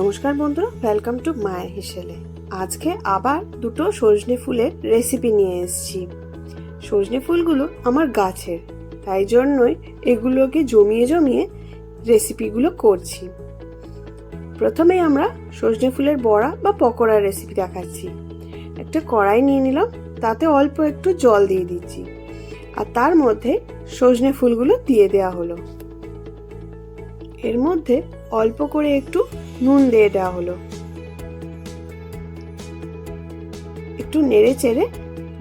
নমস্কার বন্ধুরা welcome to মায়ের হিসেলে। আজকে আবার দুটো সজনে ফুলের রেসিপি নিয়ে এসেছি। সজনে ফুলগুলো আমার গাছের, তাই জন্যই এগুলোকে জমিয়ে জমিয়ে রেসিপিগুলো করছি। প্রথমে আমরা সজনে ফুলের বড়া বা পকোড়ার রেসিপি দেখাচ্ছি। একটা কড়াই নিয়ে নিলাম, তাতে অল্প একটু জল দিয়ে দিচ্ছি। আর তার মধ্যে সজনে ফুলগুলো দিয়ে দেওয়া হলো। এর মধ্যে অল্প করে একটু নুন দিয়ে দেওয়া হলো। একটু নেড়ে চেড়ে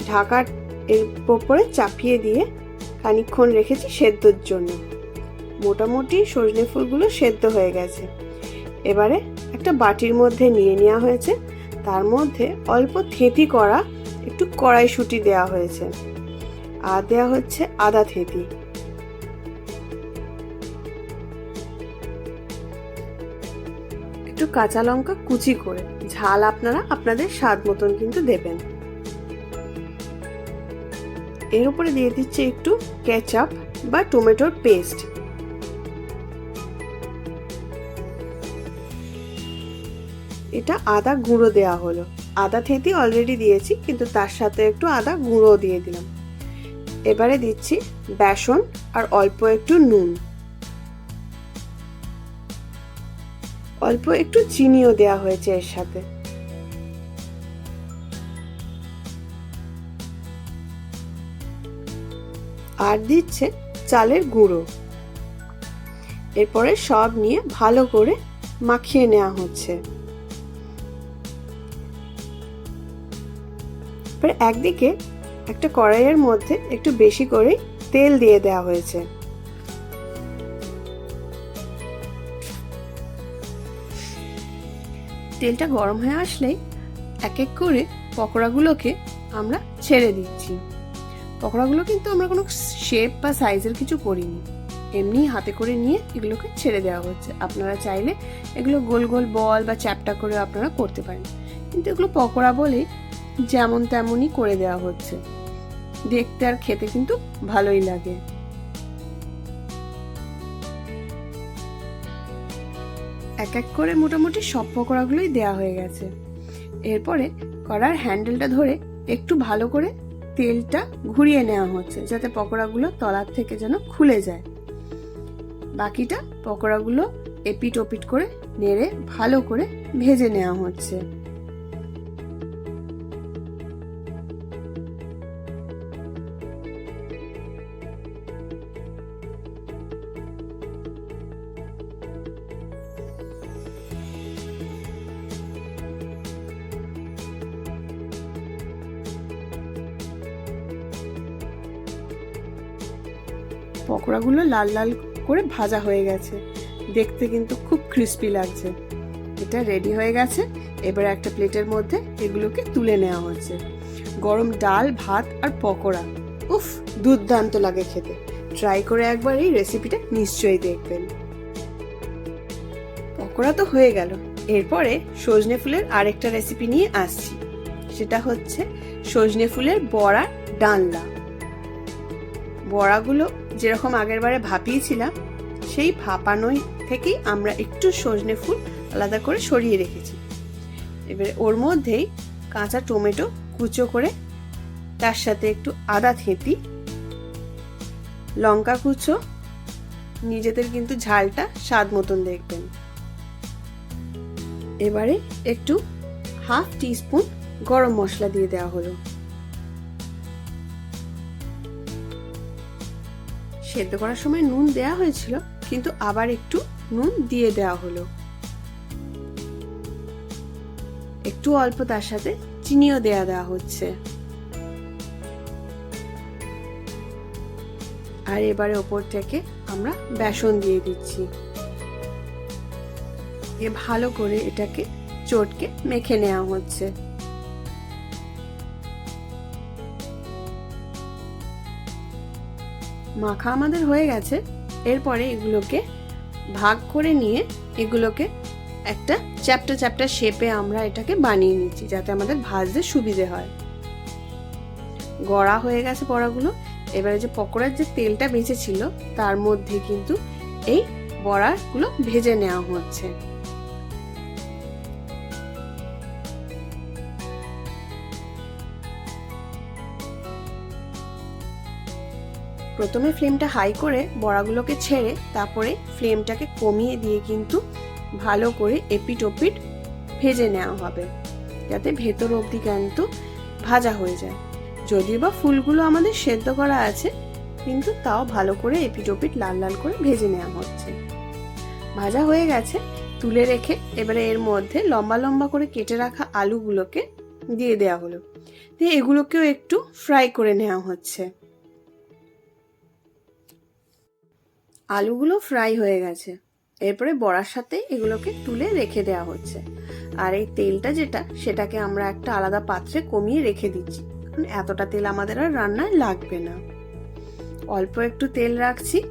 ঢাকার এর ওপরে চাপিয়ে দিয়ে খানিকক্ষণ রেখেছি সেদ্ধর জন্য। মোটামুটি সজনে ফুলগুলো সেদ্ধ হয়ে গেছে। এবারে একটা বাটির মধ্যে নিয়ে নেওয়া হয়েছে। তার মধ্যে অল্প থেঁতি করা একটু কড়াইশুঁটি দেওয়া হয়েছে। আর দেওয়া হচ্ছে আদা থেঁতি। কাঁচা লঙ্কা কুচি করে। ঝাল আপনারা আপনাদের স্বাদ মতন কিন্তু দেবেন। এর উপরে দিয়ে দিচ্ছে একটু কেচাপ বা টমেটোর পেস্ট। এটা আদা গুঁড়ো দেওয়া হলো। আদা থেতি অলরেডি দিয়েছি, কিন্তু তার সাথে একটু আদা গুঁড়ো দিয়ে দিলাম। এবারে দিচ্ছি বেসন আর অল্প একটু নুন। অল্প একটু চিনিও দেওয়া হয়েছে এর সাথে। আর দিচ্ছে চালের গুঁড়ো। এরপরে সব নিয়ে ভালো করে মাখিয়ে নেওয়া হচ্ছে। একদিকে একটা কড়াইয়ের মধ্যে একটু বেশি করে তেল দিয়ে দেওয়া হয়েছে। তেলটা গরম হয়ে আসলেই এক এক করে পকোড়াগুলোকে আমরা ছেড়ে দিচ্ছি। পকোড়াগুলো কিন্তু আমরা কোনো শেপ বা সাইজের কিছু করিনি। এমনি হাতে করে নিয়ে এগুলোকে ছেড়ে দেওয়া হচ্ছে। আপনারা চাইলে এগুলো গোল গোল বল বা চ্যাপটা করে আপনারা করতে পারেন। কিন্তু এগুলো পকোড়া বলে যেমন তেমনই করে দেওয়া হচ্ছে। দেখতে আর খেতে কিন্তু ভালোই লাগে। এক এক করে মোটামুটি সব পকোড়াগুলোই দেওয়া হয়ে গেছে। এরপরে কড়ার হ্যান্ডেলটা ধরে একটু ভালো করে তেলটা ঘুরিয়ে নেওয়া হচ্ছে, যাতে পকোড়াগুলো তলার থেকে যেন খুলে যায়। বাকিটা পকোড়াগুলো এপিট ওপিট করে নেড়ে ভালো করে ভেজে নেওয়া হচ্ছে। পকোড়াগুলো লাল লাল করে ভাজা হয়ে গেছে। দেখতে কিন্তু খুব ক্রিস্পি লাগছে। এটা রেডি হয়ে গেছে। এবার একটা প্লেটের মধ্যে এগুলোকে তুলে নেওয়া হচ্ছে। গরম ডাল, ভাত আর পকোড়া। উফ, দুর্দান্ত লাগে খেতে। ট্রাই করে একবার এই রেসিপিটা নিশ্চয়ই দেখবেন। পকোড়া তো হয়ে গেল। এরপরে সজনে ফুলের আরেকটা রেসিপি নিয়ে আসছি। সেটা হচ্ছে সজনে ফুলের বড়া ডালনা। বড়াগুলো যেরকম আগের বারে ভাপিয়েছিলাম, সেই ভাপানোই থেকেই আমরা একটু সজনে ফুল আলাদা করে সরিয়ে রেখেছি। এবারে ওর মধ্যেই কাঁচা টমেটো কুচো করে তার সাথে একটু আদা থেঁতি, লঙ্কা কুচো, নিজেদের কিন্তু ঝালটা স্বাদ মতন দেখবেন। এবারে একটু হাফ টিস্পুন গরম মশলা দিয়ে দেওয়া হলো। সেদ্ধ করার সময় নুন দেওয়া হয়েছিল, কিন্তু আবার একটু নুন দিয়ে দেওয়া হলো। একটু অল্প তার সাথে চিনিও দেয়া দেওয়া হচ্ছে। আর এবারে ওপর থেকে আমরা বেসন দিয়ে দিচ্ছি। এ ভালো করে এটাকে চটকে মেখে নেওয়া হচ্ছে। মাখা আমাদের হয়ে গেছে। এরপরে এগুলোকে ভাগ করে নিয়ে এগুলোকে একটা চ্যাপ্টা চ্যাপ্টা শেপে আমরা এটাকে বানিয়ে নিচ্ছি, যাতে আমাদের ভাজতে সুবিধে হয়। গড়া হয়ে গেছে বড়াগুলো। এবারে যে পকোড়ার যে তেলটা বেঁচেছিল, তার মধ্যে কিন্তু এই বড়াগুলো ভেজে নেওয়া হচ্ছে। প্রথমে ফ্লেমটা হাই করে বড়াগুলোকে ছেড়ে তারপরে ফ্লেমটাকে কমিয়ে দিয়ে কিন্তু ভালো করে এপিট ওপিট ভেজে নেওয়া হবে। যাতে ভেতর অবধি কিন্তু ভাজা হয়ে যায়। যদিও বা ফুলগুলো আমাদের সেদ্ধ করা আছে, কিন্তু তাও ভালো করে এপিট ওপিট লাল লাল করে ভেজে নেওয়া হচ্ছে। ভাজা হয়ে গেছে, তুলে রেখে এবারে এর মধ্যে লম্বা লম্বা করে কেটে রাখা আলুগুলোকে দিয়ে দেওয়া হলো। দিয়ে এগুলোকেও একটু ফ্রাই করে নেওয়া হচ্ছে। আলুগুলো ফ্রাই হয়ে গেছে। এরপরে বড়ার সাথে এগুলোকে তুলে রেখে দেওয়া হচ্ছে। আর এই তেলটা যেটা, সেটাকে আমরা একটা আলাদা পাত্রে কমিয়ে রেখে দিচ্ছি। কারণ এতটা তেল আমাদের আর রান্নায় লাগবে না। অল্প একটু তেল রাখছি।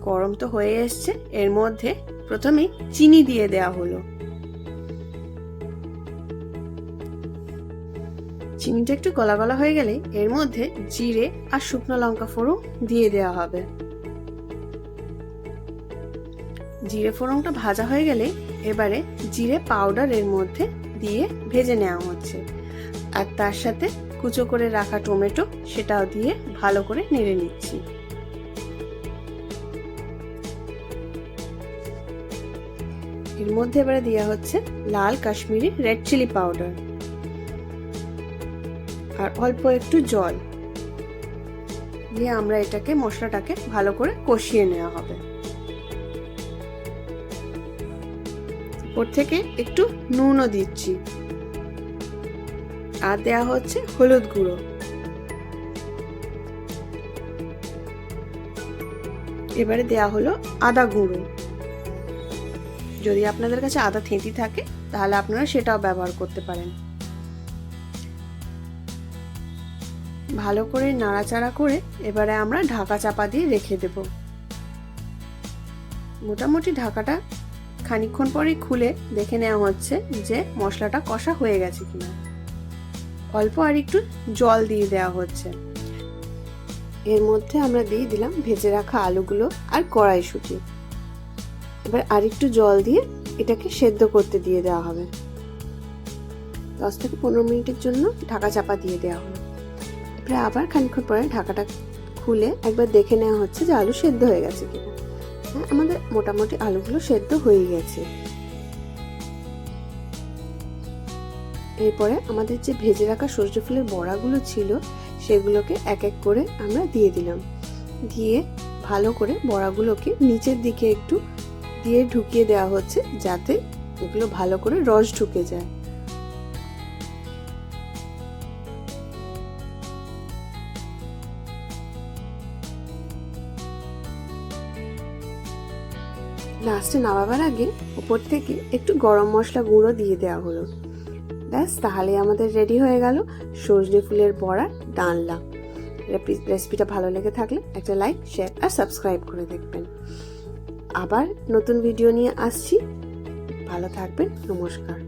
গরম তো হয়ে এসছে। এর মধ্যে প্রথমে চিনি দিয়ে দেওয়া হলো। চিনিটা একটু গলা গলা হয়ে গেলে এর মধ্যে জিরে আর শুকনো লঙ্কা ফোড়ন দিয়ে দেওয়া হবে। জিরে ফোড়নটা ভাজা হয়ে গেলে এবারে জিরে পাউডার এর মধ্যে দিয়ে ভেজে নেওয়া হচ্ছে। আর তার সাথে কুচো করে রাখা টমেটো সেটাও দিয়ে ভালো করে নেড়ে নিচ্ছি। এর মধ্যে এবারে দেওয়া হচ্ছে লাল কাশ্মীরি রেড চিলি পাউডার আর অল্প একটু জল। দিয়ে আমরা এটাকে মশলাটাকে ভালো করে কষিয়ে নেওয়া হবে। ওর থেকে একটু নুনও দিচ্ছি। আর দেওয়া হচ্ছে হলুদ গুঁড়ো। এবারে দেওয়া হলো আদা গুঁড়ো। যদি আপনাদের কাছে আদা থেঁতি থাকে, তাহলে আপনারা সেটাও ব্যবহার করতে পারেন। ভালো করে নাড়াচাড়া করে এবারে আমরা ঢাকা চাপা দিয়ে রেখে দেব। মোটামুটি ঢাকাটা খানিক্ষণ পরেই খুলে দেখে নেওয়া হচ্ছে যে মশলাটা কষা হয়ে গেছে কিনা। অল্প আর একটু জল দিয়ে দেওয়া হচ্ছে। এর মধ্যে আমরা দিয়ে দিলাম ভেজে রাখা আলুগুলো আর কড়াইশুঁটি। এবার আর একটু জল দিয়ে এটাকে সেদ্ধ করতে দিয়ে দেওয়া হবে। দশ থেকে পনেরো মিনিটের জন্য ঢাকা চাপা দিয়ে দেওয়া হলো। এবারে আবার খানিক্ষণ পরে ঢাকাটা খুলে একবার দেখে নেওয়া হচ্ছে যে আলু সেদ্ধ হয়ে গেছে কিনা। আমাদের মোটামুটি আলুগুলো সেদ্ধ হয়ে গেছে। এরপরে আমাদের যে ভেজে রাখা সর্ষে ফুলের বড়াগুলো ছিল, সেগুলোকে এক এক করে আমরা দিয়ে দিলাম। দিয়ে ভালো করে বড়াগুলোকে নিচের দিকে একটু দিয়ে ঢুকিয়ে দেওয়া হচ্ছে যাতে ওগুলো ভালো করে রস ঢুকে যায়। লাস্টে নামাবার আগে উপর থেকে একটু গরম মশলা গুঁড়ো দিয়ে দেওয়া হলো। ব্যাস তাহলে আমাদের রেডি হয়ে গেল সজনে ফুলের বড়া ডালনা রেসিপিটা ভালো লেগে থাকলে একটা লাইক শেয়ার আর সাবস্ক্রাইব করে দেখবেন। আবার নতুন ভিডিও নিয়ে আসছি। ভালো থাকবেন, নমস্কার।